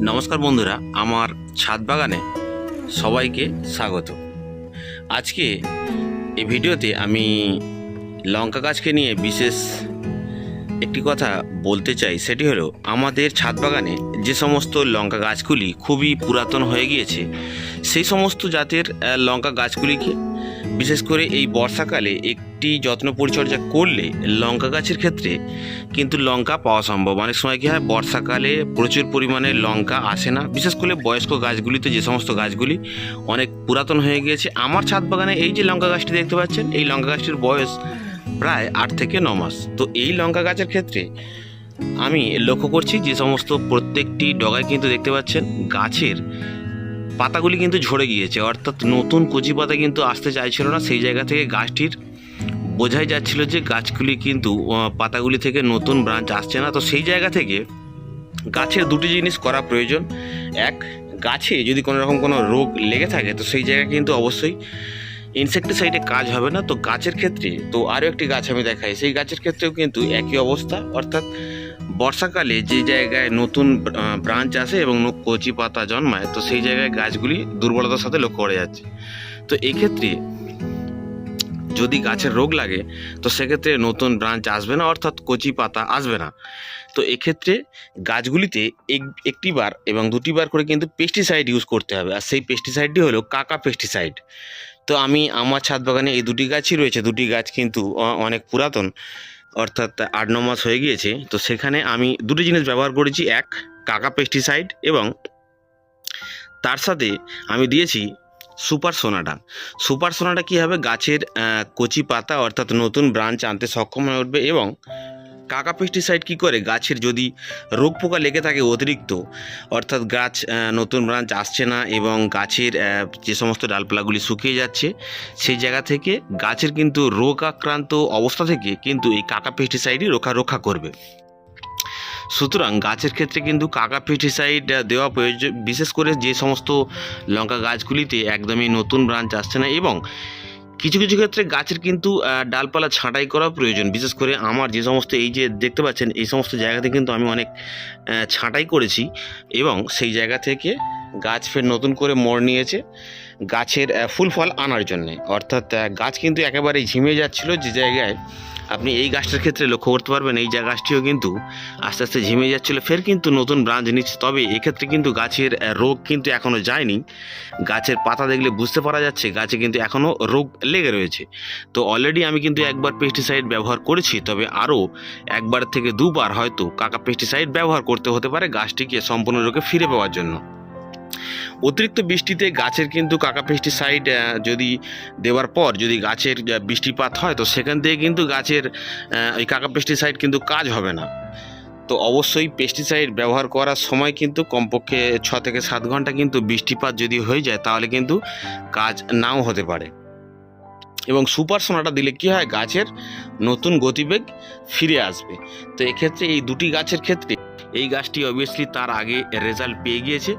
নমস্কার বন্ধুরা, আমার ছাদ বাগানে সবাইকে স্বাগত। আজকে এই ভিডিওতে আমি লঙ্কা গাছকে নিয়ে বিশেষ একটি কথা বলতে চাই, সেটি হলো আমাদের ছাদ বাগানে যে সমস্ত লঙ্কা গাছগুলি খুবই পুরাতন হয়ে গিয়েছে, সেই সমস্ত জাতের লঙ্কা গাছগুলিকে বিশেষ করে এই বর্ষাকালে একটি যত্ন পরিচর্যা করলে লঙ্কা গাছের ক্ষেত্রে কিন্তু লঙ্কা পাওয়া সম্ভব। অনেক সময় কী হয়, বর্ষাকালে প্রচুর পরিমাণে লঙ্কা আসে না। বিশেষ করে বয়স্ক গাছগুলিতে যে সমস্ত গাছগুলি অনেক পুরাতন হয়ে গিয়েছে, আমার ছাদ বাগানে এই যে লঙ্কা গাছটি দেখতে পাচ্ছেন, এই লঙ্কা গাছটির বয়স প্রায় আট থেকে ন মাস। তো এই লঙ্কা গাছের ক্ষেত্রে আমি লক্ষ্য করছি যে সমস্ত প্রত্যেকটি ডগায় কিন্তু দেখতে পাচ্ছেন গাছের পাতাগুলি কিন্তু ঝরে গিয়েছে। অর্থাৎ নতুন কচি পাতা কিন্তু আসতে চাইছিল না। সেই জায়গা থেকে গাছটির বোঝাই যাচ্ছিল যে গাছগুলি কিন্তু পাতাগুলি থেকে নতুন ব্রাঞ্চ আসছে না। তো সেই জায়গা থেকে গাছের দুটি জিনিস করা প্রয়োজন। এক, গাছে যদি কোনো রকম কোনো রোগ লেগে থাকে, তো সেই জায়গায় কিন্তু অবশ্যই ইনসেকটিসাইডে কাজ হবে না। তো গাছের ক্ষেত্রে, তো আরও একটি গাছ আমি দেখাই। সেই গাছের ক্ষেত্রেও কিন্তু একই অবস্থা। অর্থাৎ বর্ষাকালে যে জায়গায় নতুন ব্রাঞ্চ আসে এবং কচি পাতা জন্মায়, তো সেই জায়গায় গাছগুলি দুর্বলতার সাথে লক্ষ্য করা যাচ্ছে। তো এক্ষেত্রে যদি গাছের রোগ লাগে, তো সেক্ষেত্রে নতুন ব্রাঞ্চ আসবে না, অর্থাৎ কচি পাতা আসবে না। তো এক্ষেত্রে গাছগুলিতে এক- একটিবার এবং দুটি বার করে কিন্তু পেস্টিসাইড ইউজ করতে হবে। আর সেই পেস্টিসাইডটি হলো কাকা পেস্টিসাইড তো আমি আমার ছাদ বাগানে এই দুটি গাছই রয়েছে। দুটি গাছ কিন্তু অনেক পুরাতন। অর্থাৎ আট, ন মাস হয়ে গিয়েছে, তো সেখানে আমি দুটি জিনিস ব্যবহার করেছি। এক, কাকা পেস্টিসাইড এবং তার সাথে আমি দিয়েছি সুপার সোনাটা সুপার সোনাটা কী হবে? গাছের কচি পাতা অর্থাৎ নতুন ব্রাঞ্চ আনতে সক্ষম হয়ে উঠবে এবং কাকা পেস্টিসাইড কী করে? গাছের যদি রোগ পোকা লেগে থাকে অতিরিক্ত, অর্থাৎ গাছ নতুন ব্রাঞ্চ আসছে না এবং গাছের যে সমস্ত ডালপালাগুলি শুকিয়ে যাচ্ছে, সেই জায়গা থেকে গাছের কিন্তু রোগ আক্রান্ত অবস্থা থেকে কিন্তু এই কাকা পেস্টিসাইডই রক্ষা রক্ষা করবে। সুতরাং গাছের ক্ষেত্রে কিন্তু কাকা পেস্টিসাইড দেওয়া প্রয়োজন, বিশেষ করে যে সমস্ত লঙ্কা গাছগুলিতে একদমই নতুন ব্রাঞ্চ আসছে না এবং কিছু কিছু ক্ষেত্রে গাছের কিন্তু ডালপালা ছাঁটাই করা প্রয়োজন। বিশেষ করে আমার যে সমস্ত এই যে দেখতে পাচ্ছেন, এই সমস্ত জায়গাতে কিন্তু আমি অনেক ছাঁটাই করেছি এবং সেই জায়গা থেকে গাছ ফের নতুন করে মোড় নিয়েছে, গাছের ফুল ফল আনার জন্যে। অর্থাৎ গাছ কিন্তু একেবারে ঝিমে যাচ্ছিল যে জায়গায় আপনি এই গাছটার ক্ষেত্রে লক্ষ্য করতে পারবেন, এই যা গাছটিও কিন্তু আস্তে আস্তে ঝিমে যাচ্ছিল, ফের কিন্তু নতুন ব্রাঞ্চ নিচ্ছে। তবে এক্ষেত্রে কিন্তু গাছের রোগ কিন্তু এখনও যায়নি। গাছের পাতা দেখলে বুঝতে পারা যাচ্ছে, গাছে কিন্তু এখনও রোগ লেগে রয়েছে। তো অলরেডি আমি কিন্তু একবার পেস্টিসাইড ব্যবহার করেছি, তবে আরও একবার থেকে দুবার হয়তো কাকা পেস্টিসাইড ব্যবহার করতে হতে পারে গাছটিকে সম্পূর্ণরূপে ফিরে পাওয়ার জন্য। অতিরিক্ত বৃষ্টিতে গাছের কিন্তু কাকা পেস্টিসাইড যদি দেওয়ার পর যদি গাছের বৃষ্টিপাত হয়, তো সেখান থেকে কিন্তু গাছের ওই কাকা পেস্টিসাইড কিন্তু কাজ হবে না। তো অবশ্যই পেস্টিসাইড ব্যবহার করার সময় কিন্তু কমপক্ষে ছ থেকে সাত ঘণ্টা কিন্তু বৃষ্টিপাত যদি হয়ে যায়, তাহলে কিন্তু কাজ নাও হতে পারে। এবং সুপার সোনাটা দিলে কি হয়? গাছের নতুন গতিবেগ ফিরে আসবে। তো এক্ষেত্রে এই দুটি গাছের ক্ষেত্রে, এই গাছটি অবভিয়াসলি তার আগে রেজাল্ট পেয়ে গিয়েছে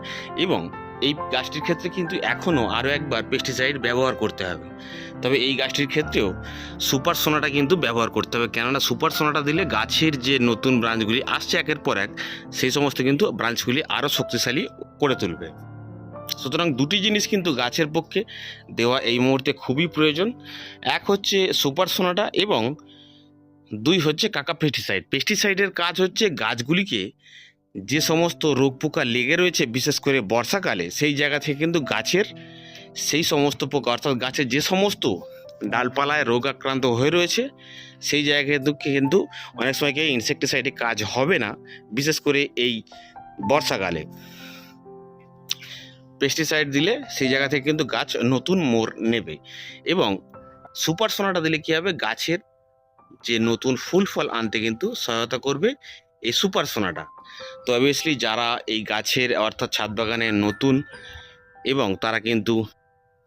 এবং এই গাছটির ক্ষেত্রে কিন্তু এখনও আরও একবার পেস্টিসাইড ব্যবহার করতে হবে। তবে এই গাছটির ক্ষেত্রেও সুপার সোনাটা কিন্তু ব্যবহার করতে হবে। কেননা সুপার সোনাটা দিলে গাছের যে নতুন ব্রাঞ্চগুলি আসছে একের পর এক, সেই সমস্ত কিন্তু ব্রাঞ্চগুলি আরও শক্তিশালী করে তুলবে। সুতরাং দুটি জিনিস কিন্তু গাছের পক্ষে দেওয়া এই মুহূর্তে খুবই প্রয়োজন। এক হচ্ছে সুপার সোনাটা এবং দুই হচ্ছে কাকা পেস্টিসাইড পেস্টিসাইডের কাজ হচ্ছে গাছগুলিকে যে সমস্ত রোগ পোকা লেগে রয়েছে, বিশেষ করে বর্ষাকালে, সেই জায়গা থেকে কিন্তু গাছের সেই সমস্ত পোকা, অর্থাৎ গাছের যে সমস্ত ডালপালায় রোগ আক্রান্ত হয়ে রয়েছে, সেই জায়গায় কিন্তু অনেক সময় ইনসেকটিসাইডে কাজ হবে না, বিশেষ করে এই বর্ষাকালে। পেস্টিসাইড দিলে সেই জায়গা থেকে কিন্তু গাছ নতুন মোড় নেবে এবং সুপার সোনাটা দিলে কী হবে? গাছের যে নতুন ফুল ফল আনতে কিন্তু সহায়তা করবে এই সুপার সোনাটা। তো অবভিয়াসলি যারা এই গাছের অর্থাৎ ছাদ বাগানের নতুন এবং তারা কিন্তু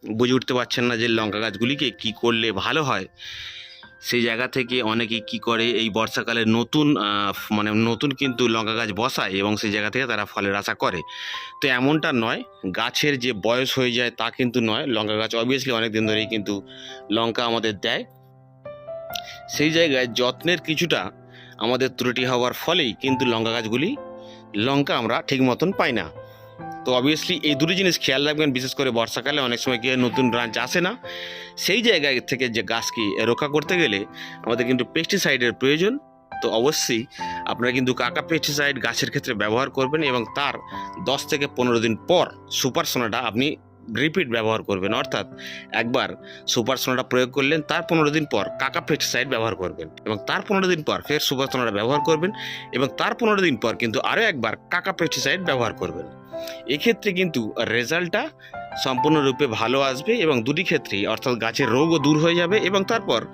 বুঝে উঠতে পারছেন না যে লঙ্কা গাছগুলিকে কি করলে ভালো হয়, সেই জায়গা থেকে অনেকে কি করে এই বর্ষাকালে নতুন মানে নতুন কিন্তু লঙ্কা গাছ বসায় এবং সেই জায়গা থেকে তারা ফলের আশা করে। তো এমনটা নয়, গাছের যে বয়স হয়ে যায় তা কিন্তু নয়, লঙ্কা গাছ অবভিয়াসলি অনেক দিন ধরেই কিন্তু লঙ্কা আমাদের দেয়। সেই জায়গায় যত্নের কিছুটা আমাদের ত্রুটি হওয়ার ফলেই কিন্তু লঙ্কা গাছগুলি লঙ্কা আমরা ঠিক মতন পাই না। তো অবভিয়াসলি এই দুটি জিনিস খেয়াল রাখবেন, বিশেষ করে বর্ষাকালে অনেক সময় গিয়ে নতুন ব্রাঞ্চ আসে না। সেই জায়গায় থেকে যে গাছকে রক্ষা করতে গেলে আমাদের কিন্তু পেস্টিসাইডের প্রয়োজন। তো অবশ্যই আপনারা কিন্তু কাকা পেস্টিসাইড গাছের ক্ষেত্রে ব্যবহার করবেন এবং তার দশ থেকে পনেরো দিন পর সুপার সোনাটা আপনি রিপিট ব্যবহার করবেন। অর্থাৎ একবার সুপার সোনাটা প্রয়োগ করলেন, তার পনেরো দিন পর কাকা পেস্টিসাইড ব্যবহার করবেন এবং তার পনেরো দিন পর ফের সুপার সোনাটা ব্যবহার করবেন এবং তার পনেরো দিন পর কিন্তু আরও একবার কাকা পেস্টিসাইড ব্যবহার করবেন। এক্ষেত্রে কিন্তু রেজাল্টটা সম্পূর্ণরূপে ভালো আসবে এবং দুটি ক্ষেত্রেই, অর্থাৎ গাছের রোগও দূর হয়ে যাবে এবং তারপর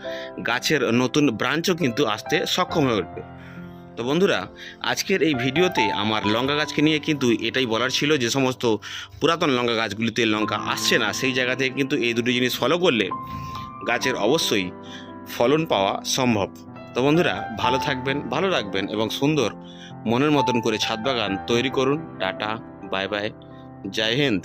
গাছের নতুন ব্রাঞ্চও কিন্তু আসতে সক্ষম হয়ে উঠবে। তো বন্ধুরা, আজকের এই ভিডিওতে আমার লঙ্কা গাছকে নিয়ে কিন্তু এটাই বলার ছিল যে সমস্ত পুরাতন লঙ্কা গাছগুলিতে লঙ্কা আসছে না, সেই জায়গা থেকে কিন্তু এই দুটি জিনিস ফলো করলে গাছের অবশ্যই ফলন পাওয়া সম্ভব। তো বন্ধুরা, ভালো থাকবেন, ভালো রাখবেন এবং সুন্দর মনের মতন করে ছাদ বাগান তৈরি করুন। টাটা, বাই বাই, জয় হিন্দ।